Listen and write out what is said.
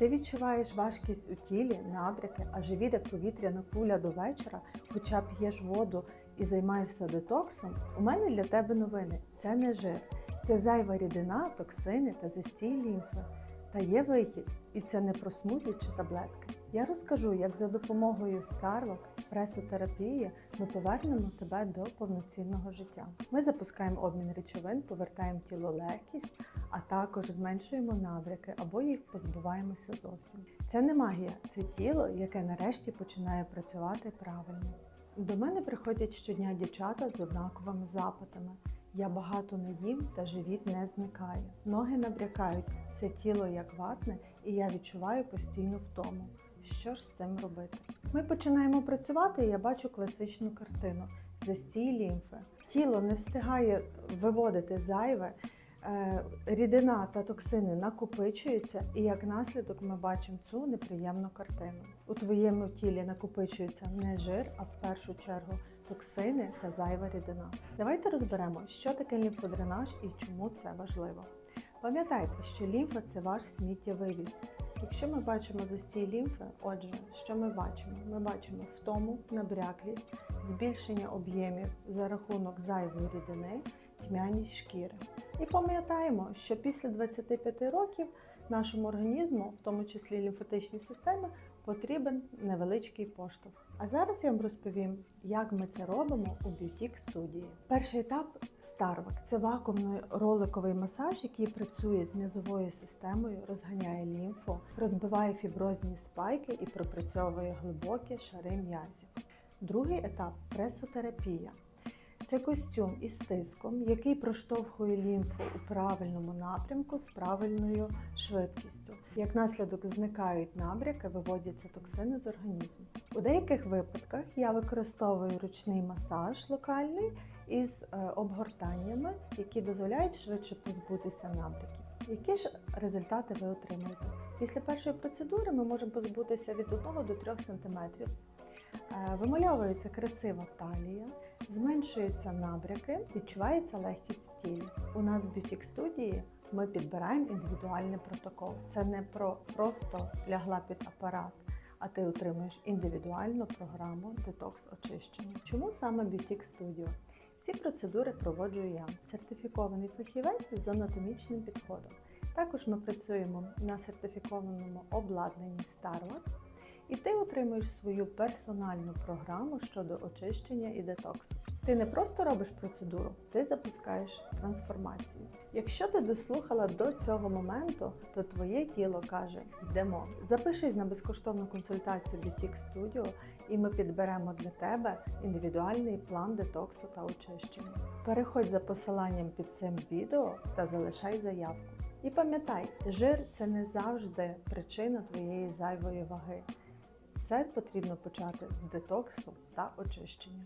Ти відчуваєш важкість у тілі, набряки, а живіт як повітряна куля до вечора, хоча п'єш воду і займаєшся детоксом. У мене для тебе новини. Це не жир, це зайва рідина, токсини та застій лімфи. Та є вихід, і це не про смузі чи таблетки. Я розкажу, як за допомогою старвок, пресотерапії ми повернемо тебе до повноцінного життя. Ми запускаємо обмін речовин, повертаємо тіло легкість, а також зменшуємо набряки або їх позбуваємося зовсім. Це не магія, це тіло, яке нарешті починає працювати правильно. До мене приходять щодня дівчата з однаковими запитами. Я багато не їм та живіт не зникає. Ноги набрякають, все тіло як ватне, і я відчуваю постійну втому. Що ж з цим робити? Ми починаємо працювати, і я бачу класичну картину: застій лімфи. Тіло не встигає виводити зайве, е, рідина та токсини накопичуються, і як наслідок ми бачимо цю неприємну картину. У твоєму тілі накопичується не жир, а в першу чергу токсини та зайва рідина. Давайте розберемо, що таке лімфодренаж і чому це важливо. Пам'ятайте, що лімфа це ваш сміттєвивіз. Якщо ми бачимо застій лімфи, отже, що ми бачимо? Ми бачимо втому, набряклість, збільшення об'ємів за рахунок зайвої рідини, тьмяність шкіри. І пам'ятаємо, що після 25 років нашому організму, в тому числі лімфатичній системі, потрібен невеличкий поштовх. А зараз я вам розповім, як ми це робимо у б'ютік студії. Перший етап Starvac – це вакуумний роликовий масаж, який працює з м'язовою системою, розганяє лімфу, розбиває фіброзні спайки і пропрацьовує глибокі шари м'язів. Другий етап пресотерапія. Це костюм із тиском, який проштовхує лімфу у правильному напрямку з правильною швидкістю. Як наслідок зникають набряки, виводяться токсини з організму. У деяких випадках я використовую ручний масаж локальний із е, обгортаннями, які дозволяють швидше позбутися набряків. Які ж результати ви отримаєте? Після першої процедури ми можемо позбутися від 1 до 3 см. Е, Вимальовується красива талія, зменшуються набряки, відчувається легкість в тілі. У нас в бютік студії ми підбираємо індивідуальний протокол. Це не про просто лягла під апарат, а ти отримуєш індивідуальну програму детокс очищення. Чому саме бютік студіо? Всі процедури проводжу я, сертифікований фахівець з анатомічним підходом. Також ми працюємо на сертифікованому обладнанні Starwatt, і ти отримуєш свою персональну програму щодо очищення і детоксу. Ти не просто робиш процедуру, ти запускаєш трансформацію. Якщо ти дослухала до цього моменту, то твоє тіло каже: йдемо. Запишись на безкоштовну консультацію Boutique Studio, і ми підберемо для тебе індивідуальний план детоксу та очищення. Переходь за посиланням під цим відео та залишай заявку. І пам'ятай, жир це не завжди причина твоєї зайвої ваги. Все потрібно почати з детоксу та очищення.